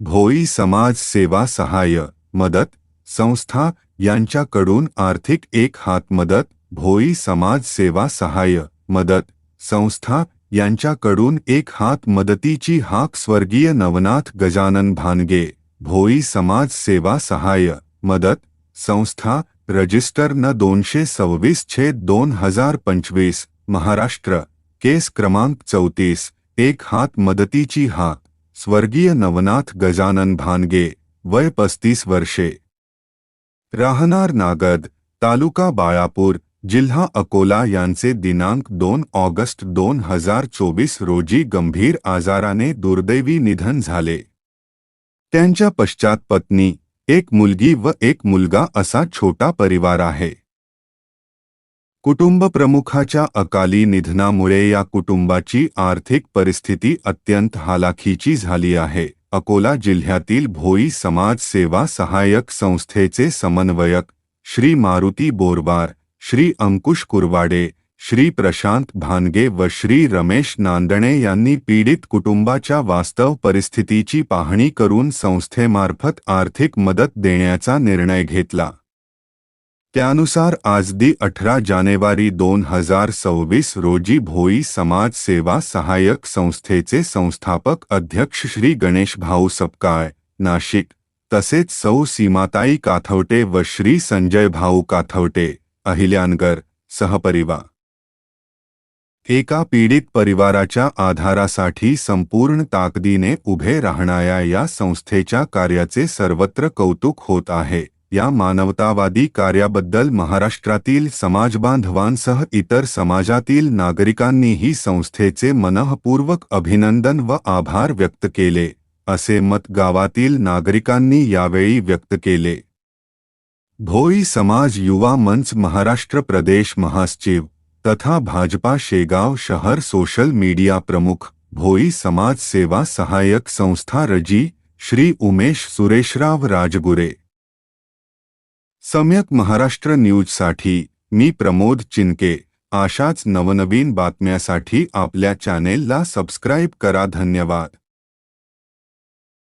भोई समाज सेवा सहाय्य मदत संस्था यांच्याकडून आर्थिक एक हात मदत भोई समाज सेवा सहाय्य मदत संस्था यांच्याकडून एक हात मदतीची हाक स्वर्गीय नवनाथ गजानन भानगे भोई समाज सेवा सहाय्य मदत संस्था रजिस्टर न दोनशे सव्वीस छेद दोन हजार पंचवीस महाराष्ट्र केस क्रमांक चौतीस एक हात मदतीची हाक. स्वर्गीय नवनाथ गजानन भानगे, वय पस्तीस वर्षे। राहणार नागद, तालुका बाळापूर जिल्हा अकोला यांचे दिनांक दोन ऑगस्ट दोन हज़ार चोवीस रोजी गंभीर आजाराने दुर्दैवी निधन झाले. त्यांच्या पश्चात पत्नी, एक मुलगी व एक मुलगा असा छोटा परिवार आहे. कुटुंब प्रमुखाच्या अकाली निधनामुळे या कुटुंबाची आर्थिक परिस्थिती अत्यंत हालाखीची झाली आहे. अकोला जिल्ह्यातील भोई समाज सेवा सहाय्यक संस्थेचे समन्वयक श्री मारुती बोरवार श्री अंकुश कुरवाडे श्री प्रशांत भानगे व श्री रमेश नांदणे यांनी पीडित कुटुंबाच्या वास्तव परिस्थितीची पाहणी करून संस्थेमार्फत आर्थिक मदत देण्याचा निर्णय घेतला. त्यानुसार आज दि अठरा जानेवारी दोन हजार सव्वीस रोजी भोई समाज सेवा सहाय्यक संस्थेचे संस्थापक अध्यक्ष श्री गणेश भाऊ सपकाळ नाशिक. तसेच सौ सीमाताई काथवटे व श्री संजय भाऊ काथवटे अहिल्यानगर सहपरिवार. एका पीडित परिवाराच्या आधारासाठी संपूर्ण ताकदीने उभे राहणाऱ्या या संस्थेच्या कार्याचे सर्वत्र कौतुक होत आहे. या मानवतावादी कार्याबद्दल महाराष्ट्रातील समाजबांधवांसह इतर समाजातील नागरिकांनीही संस्थेचे मनःपूर्वक अभिनंदन व आभार व्यक्त केले, असे मत गावातील नागरिकांनी यावेळी व्यक्त केले. भोई समाज युवा मंच महाराष्ट्र प्रदेश महासचिव तथा भाजपा शेगाव शहर सोशल मीडिया प्रमुख, भोई समाज सेवा सहायक संस्था रज़ी, श्री उमेश सुरेशराव राजगुरे. सम्यक महाराष्ट्र न्यूजसाठी मी प्रमोद चिनके. अशाच नवनवीन बातम्यासाठी आपल्या चॅनेलला सबस्क्राईब करा. धन्यवाद.